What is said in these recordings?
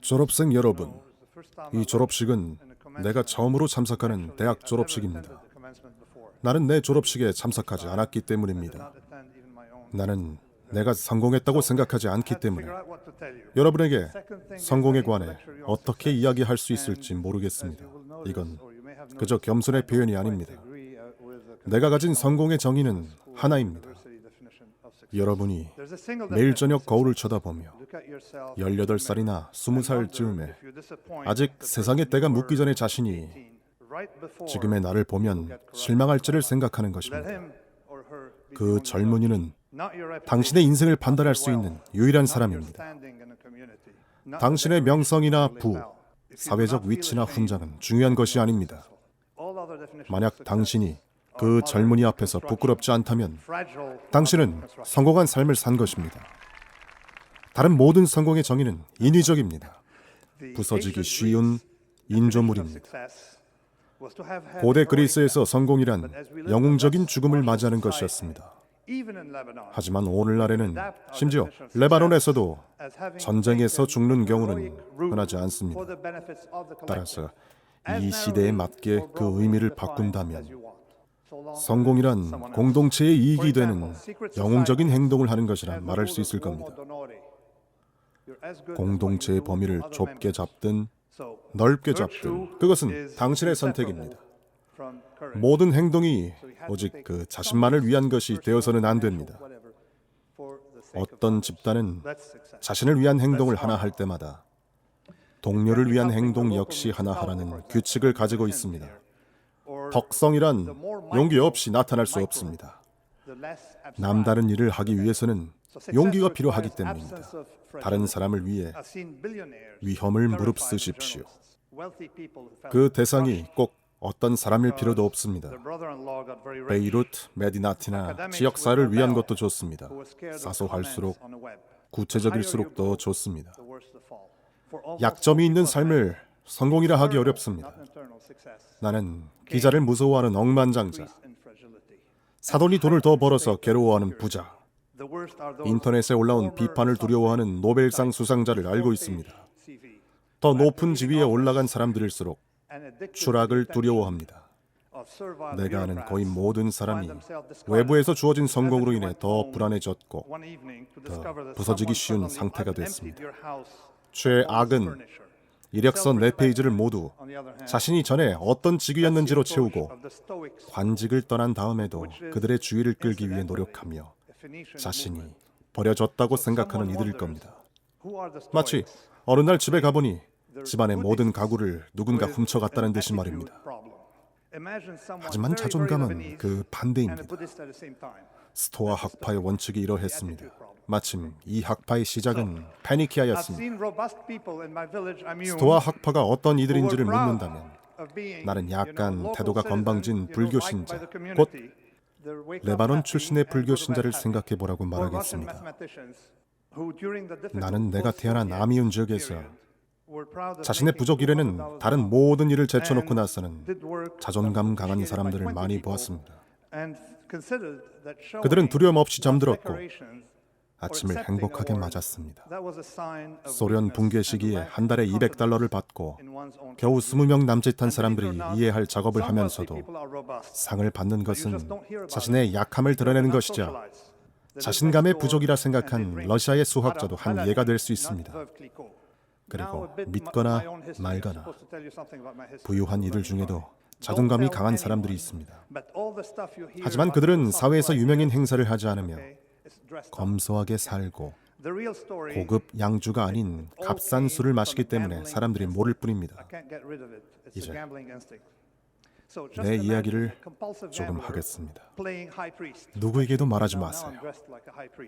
졸업생 여러분, 이 졸업식은 내가 처음으로 참석하는 대학 졸업식입니다. 나는 내 졸업식에 참석하지 않았기 때문입니다. 나는 내가 성공했다고 생각하지 않기 때문에 여러분에게 성공에 관해 어떻게 이야기할 수 있을지 모르겠습니다. 이건 그저 겸손의 표현이 아닙니다. 내가 가진 성공의 정의는 하나입니다. 여러분이 매일 저녁 거울을 쳐다보며 18살이나 20살 즈음에 아직 세상의 때가 묻기 전에 자신이 지금의 나를 보면 실망할지를 생각하는 것입니다. 그 젊은이는 당신의 인생을 판단할 수 있는 유일한 사람입니다. 당신의 명성이나 부, 사회적 위치나 훈장은 중요한 것이 아닙니다. 만약 당신이 그 젊은이 앞에서 부끄럽지 않다면 당신은 성공한 삶을 산 것입니다. 다른 모든 성공의 정의는 인위적입니다. 부서지기 쉬운 인조물입니다. 고대 그리스에서 성공이란 영웅적인 죽음을 맞이하는 것이었습니다. 하지만 오늘날에는 심지어 레바논에서도 전쟁에서 죽는 경우는 흔하지 않습니다. 따라서 이 시대에 맞게 그 의미를 바꾼다면 성공이란 공동체의 이익이 되는 영웅적인 행동을 하는 것이라 말할 수 있을 겁니다. 공동체의 범위를 좁게 잡든 넓게 잡든 그것은 당신의 선택입니다. 모든 행동이 오직 그 자신만을 위한 것이 되어서는 안 됩니다. 어떤 집단은 자신을 위한 행동을 하나 할 때마다 동료를 위한 행동 역시 하나 하라는 규칙을 가지고 있습니다. 덕성이란 용기 없이 나타날 수 없습니다. 남다른 일을 하기 위해서는 용기가 필요하기 때문입니다. 다른 사람을 위해 위험을 무릅쓰십시오. 그 대상이 꼭 어떤 사람일 필요도 없습니다. 베이루트, 메디나티나 지역사를 위한 것도 좋습니다. 사소할수록 구체적일수록 더 좋습니다. 약점이 있는 삶을 성공이라 하기 어렵습니다. 나는 기자를 무서워하는 억만장자, 사돈이 돈을 더 벌어서 괴로워하는 부자, 인터넷에 올라온 비판을 두려워하는 노벨상 수상자를 알고 있습니다. 더 높은 지위에 올라간 사람들일수록 추락을 두려워합니다. 내가 아는 거의 모든 사람이 외부에서 주어진 성공으로 인해 더 불안해졌고 더 부서지기 쉬운 상태가 됐습니다. 최악은 이력서 네 페이지를 모두 자신이 전에 어떤 직위였는지로 채우고 관직을 떠난 다음에도 그들의 주의를 끌기 위해 노력하며 자신이 버려졌다고 생각하는 이들일 겁니다. 마치 어느 날 집에 가보니 집안의 모든 가구를 누군가 훔쳐갔다는 듯이 말입니다. 하지만 자존감은 그 반대입니다. 스토아 학파의 원칙이 이러했습니다. 마침 이 학파의 시작은 페니키아였습니다. 스토아 학파가 어떤 이들인지를 묻는다면 나는 약간 태도가 건방진 불교 신자, 곧 레바논 출신의 불교 신자를 생각해 보라고 말하겠습니다. 나는 내가 태어난 아미운 지역에서 자신의 부족 일에는 다른 모든 일을 제쳐놓고 나서는 자존감 강한 사람들을 많이 보았습니다. 그들은 두려움 없이 잠들었고 아침을 행복하게 맞았습니다. 소련 붕괴 시기에 한 달에 200달러를 받고 겨우 20명 남짓한 사람들이 이해할 작업을 하면서도 상을 받는 것은 자신의 약함을 드러내는 것이자 자신감의 부족이라 생각한 러시아의 수학자도 한 예가 될 수 있습니다. 그리고 믿거나 말거나 부유한 이들 중에도 자존감이 강한 사람들이 있습니다. 하지만 그들은 사회에서 유명인 행사를 하지 않으며 검소하게 살고 고급 양주가 아닌 값싼 술을 마시기 때문에 사람들이 모를 뿐입니다. 이제 내 이야기를 조금 하겠습니다. 누구에게도 말하지 마세요.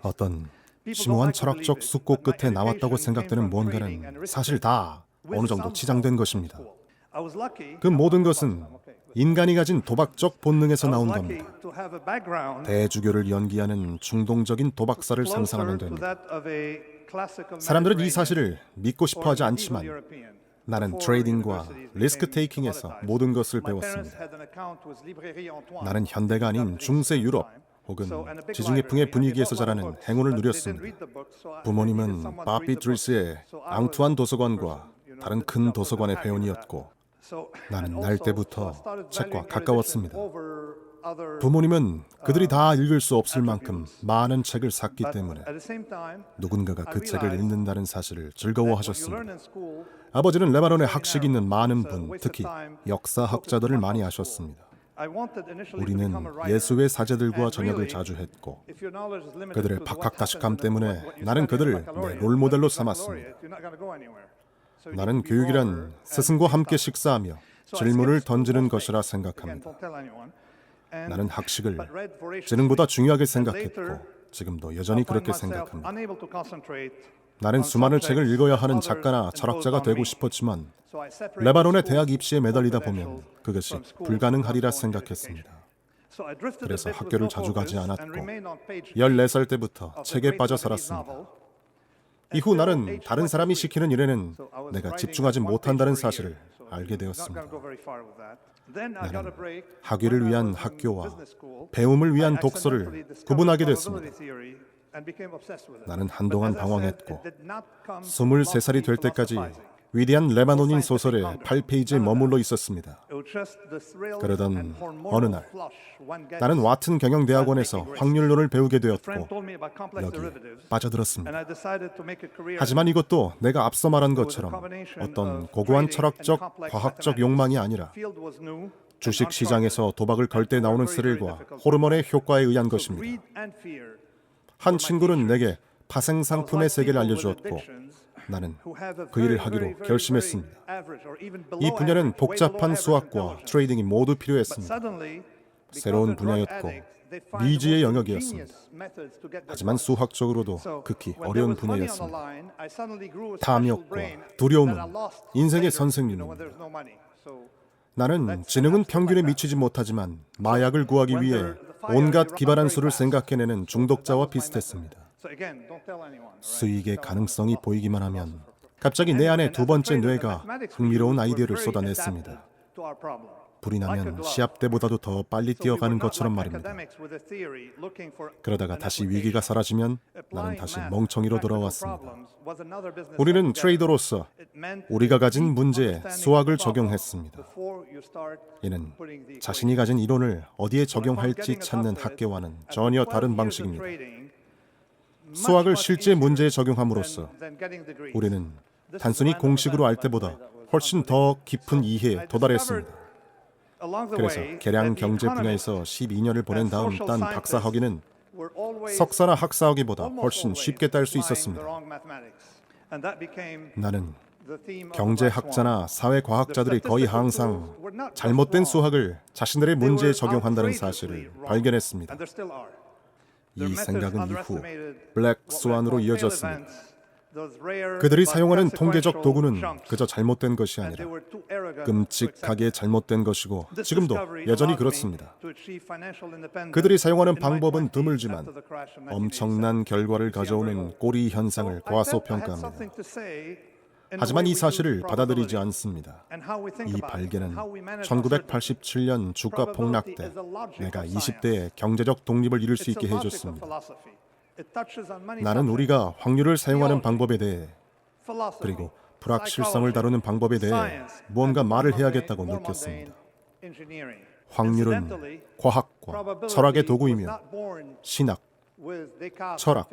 어떤 심오한 철학적 숙고 끝에 나왔다고 생각되는 무언가는 사실 다 어느 정도 치장된 것입니다. 그 모든 것은 인간이 가진 도박적 본능에서 나온 겁니다. 대주교를 연기하는 충동적인 도박사를 상상하면 됩니다. 사람들은 이 사실을 믿고 싶어 하지 않지만 나는 트레이딩과 리스크 테이킹에서 모든 것을 배웠습니다. 나는 현대가 아닌 중세 유럽, 혹은 지중해풍의 분위기에서 자라는 행운을 누렸습니다. 부모님은 바비 드리스의 앙투안 도서관과 다른 큰 도서관의 회원이었고 나는 날 때부터 책과 가까웠습니다. 부모님은 그들이 다 읽을 수 없을 만큼 많은 책을 샀기 때문에 누군가가 그 책을 읽는다는 사실을 즐거워하셨습니다. 아버지는 레바논에 학식 있는 많은 분, 특히 역사학자들을 많이 아셨습니다. 우리는 예수의 사제들과 저녁을 자주 했고 그들의 박학다식함 때문에 나는 그들을 내 롤모델로 삼았습니다. 나는 교육이란 스승과 함께 식사하며 질문을 던지는 것이라 생각합니다. 나는 학식을 지능보다 중요하게 생각했고 지금도 여전히 그렇게 생각합니다. 나는 수많은 책을 읽어야 하는 작가나 철학자가 되고 싶었지만 레바논의 대학 입시에 매달리다 보면 그것이 불가능하리라 생각했습니다. 그래서 학교를 자주 가지 않았고 14살 때부터 책에 빠져 살았습니다. 이후 나는 다른 사람이 시키는 일에는 내가 집중하지 못한다는 사실을 알게 되었습니다. 나는 학위를 위한 학교와 배움을 위한 독서를 구분하게 됐습니다. 나는 한동안 방황했고 23살이 될 때까지 위대한 레바논인 소설의 8페이지에 머물러 있었습니다. 그러던 어느 날 나는 와튼 경영대학원에서 확률론을 배우게 되었고 여기에 빠져들었습니다. 하지만 이것도 내가 앞서 말한 것처럼 어떤 고고한 철학적, 과학적 욕망이 아니라 주식 시장에서 도박을 걸 때 나오는 스릴과 호르몬의 효과에 의한 것입니다. 한 친구는 내게 파생 상품의 세계를 알려주었고 나는 그 일을 하기로 결심했습니다. 이 분야는 복잡한 수학과 트레이딩이 모두 필요했습니다. 새로운 분야였고 미지의 영역이었습니다. 하지만 수학적으로도 극히 어려운 분야였습니다. 탐욕과 두려움은 인생의 선생님입니다. 나는 지능은 평균에 미치지 못하지만 마약을 구하기 위해 온갖 기발한 수를 생각해내는 중독자와 비슷했습니다. 수익의 가능성이 보이기만 하면 갑자기 내 안에 두 번째 뇌가 흥미로운 아이디어를 쏟아냈습니다. 불이 나면 시합 때보다도 더 빨리 뛰어가는 것처럼 말입니다. 그러다가 다시 위기가 사라지면 나는 다시 멍청이로 돌아왔습니다. 우리는 트레이더로서 우리가 가진 문제에 수학을 적용했습니다. 이는 자신이 가진 이론을 어디에 적용할지 찾는 학계와는 전혀 다른 방식입니다. 수학을 실제 문제에 적용함으로써 우리는 단순히 공식으로 알 때보다 훨씬 더 깊은 이해에 도달했습니다. 그래서 계량 경제 분야에서 12년을 보낸 다음 딴 박사 학위는 석사나 학사 학위보다 훨씬 쉽게 딸 수 있었습니다. 나는 경제학자나 사회과학자들이 거의 항상 잘못된 수학을 자신들의 문제에 적용한다는 사실을 발견했습니다. 이 생각은 이후 블랙 스완으로 이어졌습니다. 그들이 사용하는 통계적 도구는 그저 잘못된 것이 아니라 끔찍하게 잘못된 것이고 지금도 여전히 그렇습니다. 그들이 사용하는 방법은 드물지만 엄청난 결과를 가져오는 꼬리 현상을 과소평가합니다. 하지만 이 사실을 받아들이지 않습니다. 이 발견은 1987년 주가 폭락 때 내가 20대에 경제적 독립을 이룰 수 있게 해줬습니다. 나는 우리가 확률을 사용하는 방법에 대해 그리고 불확실성을 다루는 방법에 대해 무언가 말을 해야겠다고 느꼈습니다. 확률은 과학과 철학의 도구이며 신학, 철학,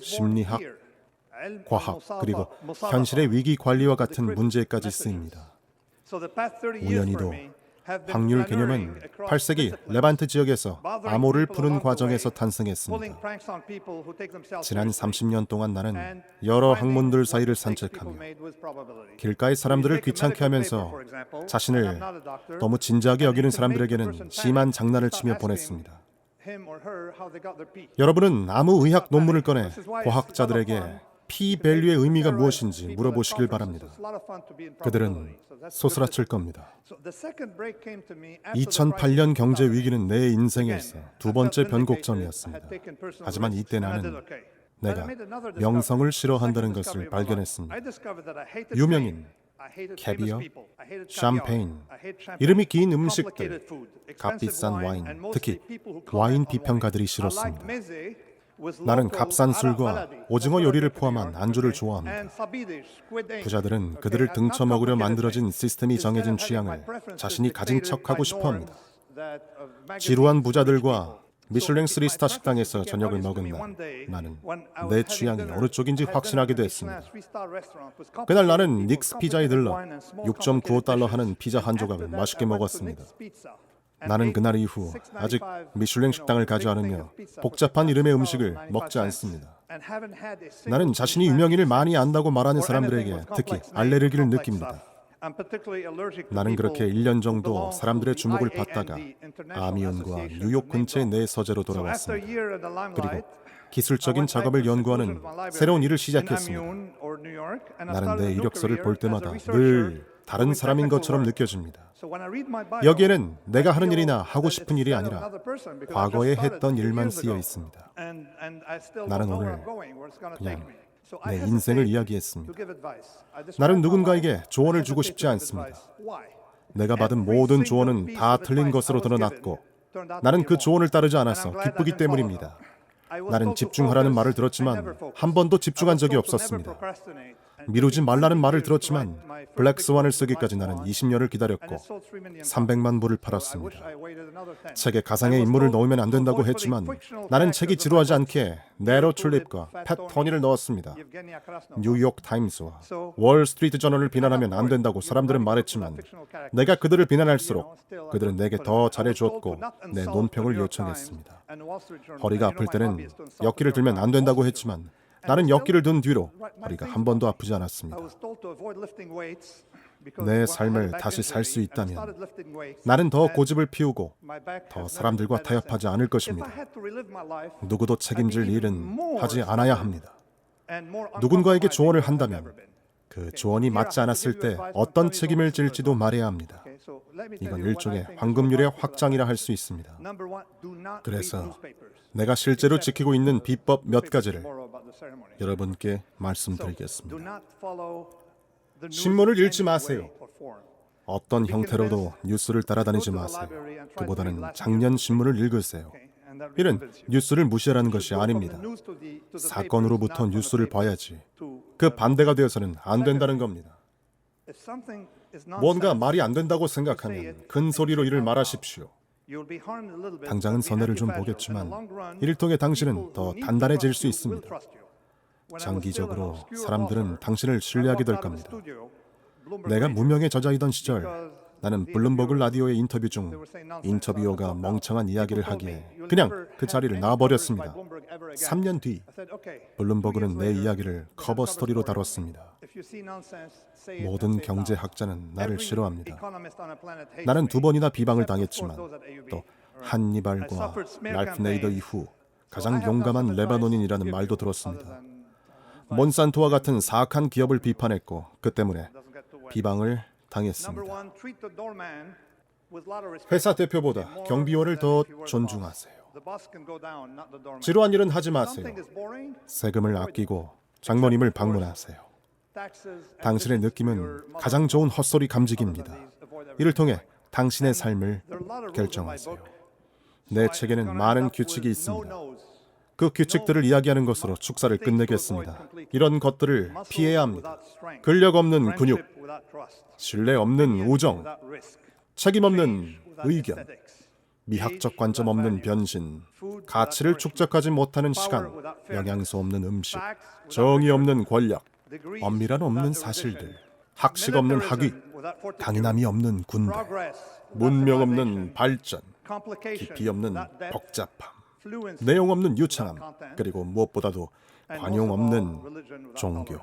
심리학, 과학 그리고 현실의 위기 관리와 같은 문제까지 쓰입니다. 우연히도 확률 개념은 8세기 레반트 지역에서 암호를 푸는 과정에서 탄생했습니다. 지난 30년 동안 나는 여러 학문들 사이를 산책하며 길가의 사람들을 귀찮게 하면서 자신을 너무 진지하게 여기는 사람들에게는 심한 장난을 치며 보냈습니다. 여러분은 아무 의학 논문을 꺼내 과학자들에게 P 밸류의 의미가 무엇인지 물어보시길 바랍니다. 그들은 소스라칠 겁니다. 2008년 경제 위기는 내 인생에서 두 번째 변곡점이었습니다. 하지만 이때 나는 내가 명성을 싫어한다는 것을 발견했습니다. 유명인 캐비어, 샴페인, 이름이 긴 음식들, 값비싼 와인, 특히 와인 비평가들이 싫었습니다. 나는 값싼 술과 오징어 요리를 포함한 안주를 좋아합니다. 부자들은 그들을 등쳐먹으려 만들어진 시스템이 정해진 취향을 자신이 가진 척하고 싶어 합니다. 지루한 부자들과 미슐랭 3스타 식당에서 저녁을 먹은 날 나는 내 취향이 어느 쪽인지 확신하게 됐습니다. 그날 나는 닉스 피자에 들러 6.95달러 하는 피자 한 조각을 맛있게 먹었습니다. 나는 그날 이후 아직 미슐랭 식당을 가지 않으며 복잡한 이름의 음식을 먹지 않습니다. 나는 자신이 유명인을 많이 안다고 말하는 사람들에게 특히 알레르기를 느낍니다. 나는 그렇게 1년 정도 사람들의 주목을 받다가 아미온과 뉴욕 근처의 내 서재로 돌아왔습니다. 그리고 기술적인 작업을 연구하는 새로운 일을 시작했습니다. 나는 내 이력서를 볼 때마다 늘 다른 사람인 것처럼 느껴집니다. 여기에는 내가 하는 일이나 하고 싶은 일이 아니라 과거에 했던 일만 쓰여 있습니다. 나는 오늘 그냥 내 인생을 이야기했습니다. 나는 누군가에게 조언을 주고 싶지 않습니다. 내가 받은 모든 조언은 다 틀린 것으로 드러났고 나는 그 조언을 따르지 않아서 기쁘기 때문입니다. 나는 집중하라는 말을 들었지만 한 번도 집중한 적이 없었습니다. 미루지 말라는 말을 들었지만 블랙 스완을 쓰기까지 나는 20년을 기다렸고 300만 부를 팔았습니다. 책에 가상의 인물을 넣으면 안 된다고 했지만 나는 책이 지루하지 않게 네로 튤립과 팻 토니를 넣었습니다. 뉴욕 타임스와 월 스트리트 저널을 비난하면 안 된다고 사람들은 말했지만 내가 그들을 비난할수록 그들은 내게 더 잘해주었고 내 논평을 요청했습니다. 허리가 아플 때는 역기를 들면 안 된다고 했지만 나는 역기를 든 뒤로 허리가 한 번도 아프지 않았습니다. 내 삶을 다시 살 수 있다면 나는 더 고집을 피우고 더 사람들과 타협하지 않을 것입니다. 누구도 책임질 일은 하지 않아야 합니다. 누군가에게 조언을 한다면 그 조언이 맞지 않았을 때 어떤 책임을 질지도 말해야 합니다. 이건 일종의 황금률의 확장이라 할 수 있습니다. 그래서 내가 실제로 지키고 있는 비법 몇 가지를 여러분께 말씀드리겠습니다. 신문을 읽지 마세요. 어떤 형태로도 뉴스를 따라다니지 마세요. 그보다는 작년 신문을 읽으세요. 이는 뉴스를 무시하라는 것이 아닙니다. 사건으로부터 뉴스를 봐야지. 그 반대가 되어서는 안 된다는 겁니다. 뭔가 말이 안 된다고 생각하면 큰 소리로 이를 말하십시오. 당장은 선해를 좀 보겠지만 이를 통해 당신은 더 단단해질 수 있습니다. 장기적으로 사람들은 당신을 신뢰하게 될 겁니다. 내가 무명의 저자이던 시절 나는 블룸버그 라디오의 인터뷰 중 인터뷰어가 멍청한 이야기를 하기에 그냥 그 자리를 놔버렸습니다. 3년 뒤 블룸버그는 내 이야기를 커버 스토리로 다뤘습니다. 모든 경제학자는 나를 싫어합니다. 나는 두 번이나 비방을 당했지만 또 한니발과 랄프 네이더 이후 가장 용감한 레바논인이라는 말도 들었습니다. 몬산토와 같은 사악한 기업을 비판했고 그 때문에 비방을 당했습니다. 회사 대표보다 경비원을 더 존중하세요. 지루한 일은 하지 마세요. 세금을 아끼고 장모님을 방문하세요. 당신의 느낌은 가장 좋은 헛소리 감지기입니다. 이를 통해 당신의 삶을 결정하세요. 내 책에는 많은 규칙이 있습니다. 그 규칙들을 이야기하는 것으로 축사를 끝내겠습니다. 이런 것들을 피해야 합니다. 근력 없는 근육, 신뢰 없는 우정, 책임 없는 의견, 미학적 관점 없는 변신, 가치를 축적하지 못하는 시간, 영양소 없는 음식, 정의 없는 권력, 엄밀한 없는 사실들, 학식 없는 학위, 강인함이 없는 군대, 문명 없는 발전, 깊이 없는 복잡함, 내용 없는 유창함, 그리고 무엇보다도 관용 없는 종교.